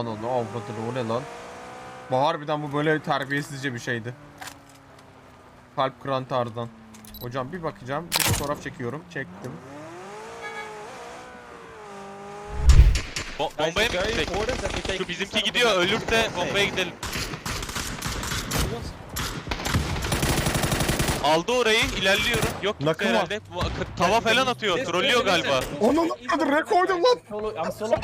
Ananı avradını o ne lan? Bu harbiden bu böyle terbiyesizce bir şeydi. Kalp kıran tarzdan. Hocam bir bakacağım. Bir fotoğraf çekiyorum. Çektim. Bo bombaya mı gitsek? Şu bizimki gidiyor ölürse bombaya gidelim. Aldı orayı ilerliyorum. Yok kimse Nakım var. herhalde. Bu- Tava falan atıyor. Trollüyor galiba. Onun adı ne koydum lan? Solo, I'm solo.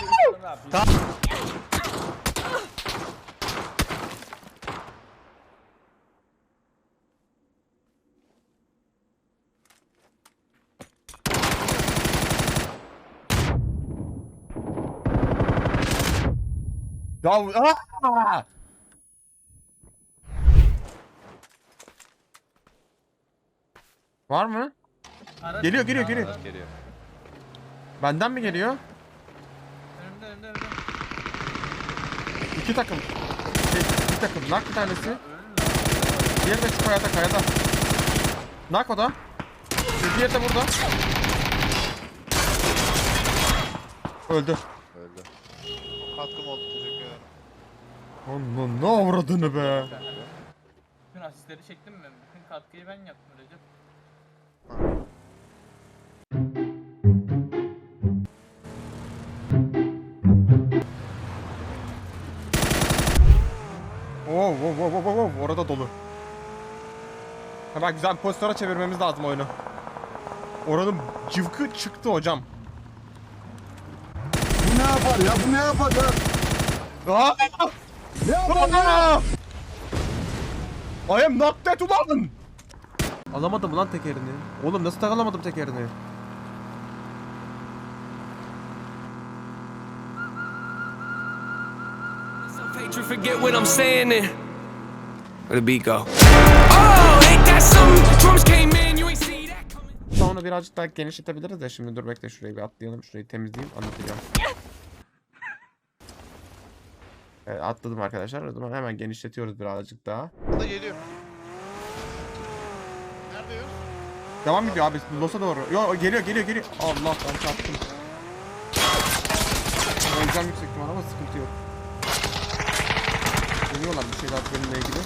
Ya aa! Var mı? Araç Geliyor, geliyor, geliyor. Araç. Geliyor. Benden mi geliyor? Önümde önümde önümde. İki takım. Şey, bir takım. Nak bir tanesi. Diğeri de şu kayada kayada. Nak o da. Diğeri de burada. Öldü. Öldü. Katkım oldu teşekkür ederim. Onun ne avradını be. Bütün asistleri çektim mi? Bütün katkıyı ben yaptım Recep. Oo, oo, oo, oo, oo, orada dolu. Hemen güzel bir pozisyona çevirmemiz lazım oyunu. Oranın cıvkı çıktı hocam. Bu ne yapar ya? Bu ne yapar ya? Aa! Ne yapar ya? I am not dead ulan! Alamadım lan tekerini. Oğlum nasıl takılamadım tekerini? Patriot forget what I'm saying then. Where the beat go? Oh, ain't that something? Drums came in, you ain't see that coming. Sonra birazcık daha genişletebiliriz de şimdi dur bekle şurayı bir atlayalım. Şurayı temizleyeyim anlatacağım. Evet, atladım arkadaşlar. O zaman hemen genişletiyoruz birazcık daha. Bu da geliyor. Nerede Yunus? Devam ediyor abi. Los'a doğru. Yo geliyor geliyor geliyor. Allah ben çarptım. Öleceğim yüksek ihtimal ama sıkıntı yok. Geliyorlar bir şeyler benimle ilgili.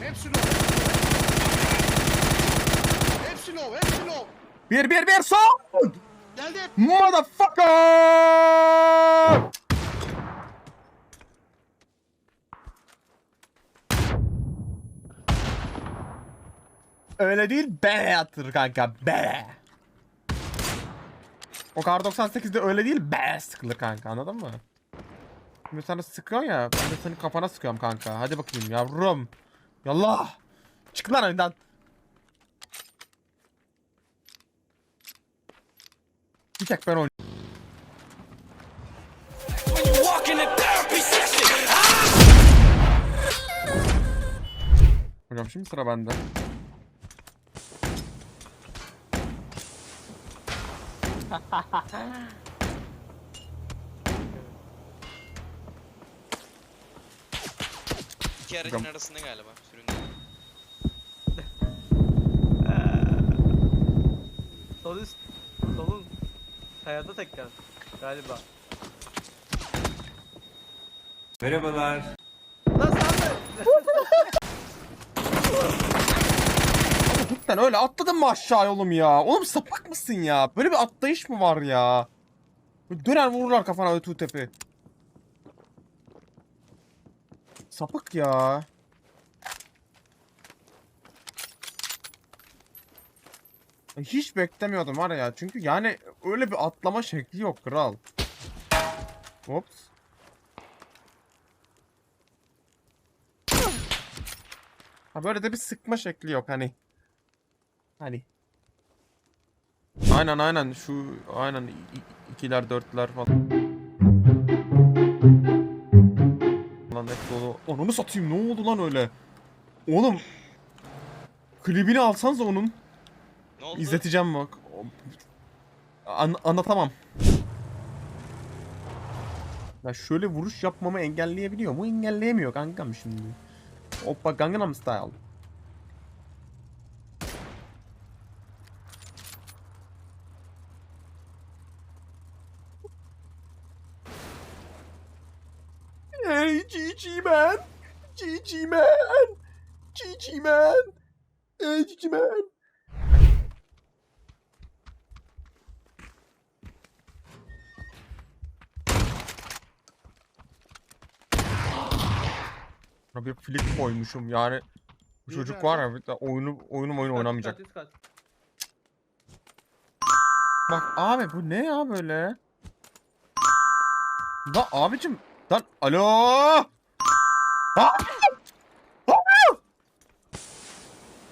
Hepsi low. Hepsi low. Hepsi low. Bir bir bir son! Geldi. Motherfucker! Öyle değil be atır kanka be. O kar 98'de öyle değil be sıkılır kanka anladın mı? Şimdi sana sıkıyorsun ya ben de senin kafana sıkıyorum kanka. Hadi bakayım yavrum. Yallah. Çık lan önünden. Bir tek ben session, Hocam şimdi sıra bende. İki aracın Hocam. arasında galiba süründü. Sol üst. Solun. Kayada tekrar. Galiba. Merhabalar. Lan sen de. Cidden öyle atladın mı aşağı oğlum ya? Oğlum sapık mısın ya? Böyle bir atlayış mı var ya? Döner vururlar kafana öyle tepe. Sapık ya. Hiç beklemiyordum var ya. Çünkü yani öyle bir atlama şekli yok kral. Ops. Ha böyle de bir sıkma şekli yok hani. Hani. Aynen aynen şu aynen ikiler dörtler falan. Lan hep dolu. Onu satayım ne oldu lan öyle? Oğlum. Klibini alsanız onun. Ne oldu? İzleteceğim bak. An- anlatamam. Ya şöyle vuruş yapmamı engelleyebiliyor mu? Engelleyemiyor kankam şimdi. Hoppa Gangnam Style. Hey GG man. GG man. GG man. Hey GG man. Bir flip koymuşum yani. Bu çocuk var ya oyunu oyunum oyun oynamayacak. Kat, üst kat. Bak abi bu ne ya böyle? Lan abicim lan alo. Ha!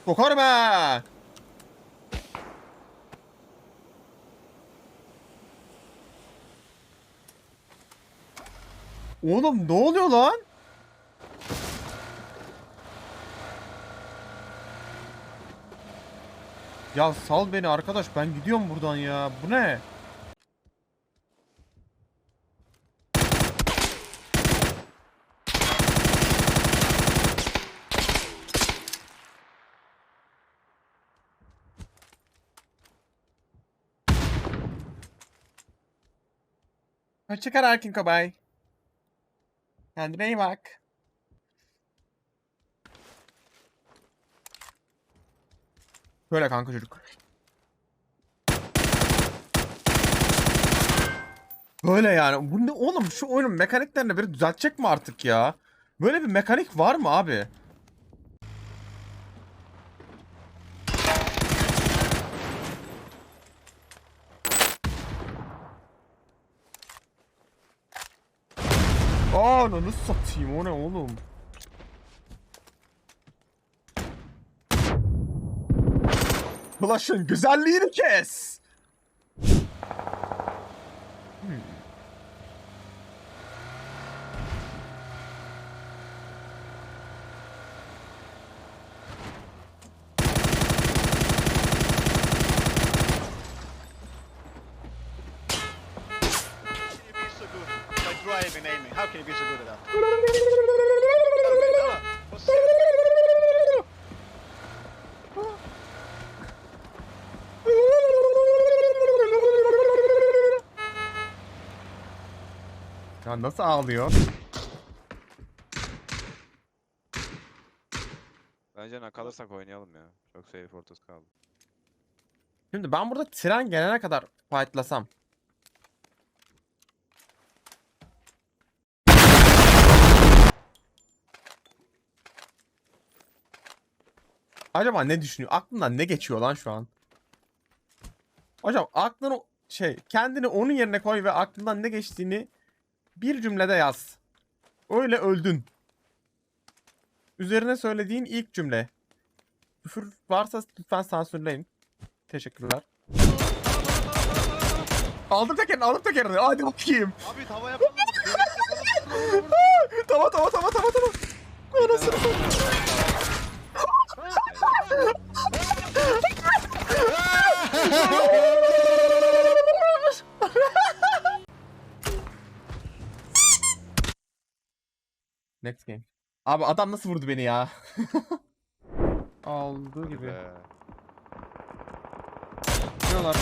Sokarım ha. Oğlum ne oluyor lan? Ya sal beni arkadaş ben gidiyorum buradan ya. Bu ne? Hoşçakal Erkin Kobay. Kendine iyi bak. Böyle kanka çocuk. Böyle yani. Bu ne oğlum şu oyunun mekaniklerini biri düzeltecek mi artık ya? Böyle bir mekanik var mı abi? Aa nasıl satayım o ne oğlum? Flash'ın güzelliğini kes. Driving aiming? How can you be so good at that? Come on, what's that? Ya nasıl ağlıyor? Bence ne kalırsak oynayalım ya. Çok safe ortası kaldı. Şimdi ben burada tren gelene kadar fightlasam. Acaba ne düşünüyor? Aklından ne geçiyor lan şu an? Hocam aklını şey kendini onun yerine koy ve aklından ne geçtiğini bir cümlede yaz. Öyle öldün. Üzerine söylediğin ilk cümle. Küfür varsa lütfen sansürleyin. Teşekkürler. Aldım tekerini, aldım tekerini. Hadi bakayım. Abi tava yapalım. Tamam tamam tamam tamam tamam. Anasını satayım. Next game. Abi adam nasıl vurdu beni ya? Aldığı gibi. Diyorlar.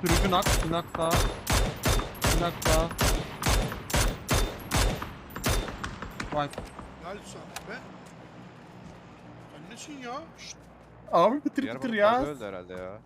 Sürücü nak, nak daha. Nak daha. Vay. Gel sen be. Sen nesin ya? Şşt. Abi bitir bitir ya. öldü herhalde ya.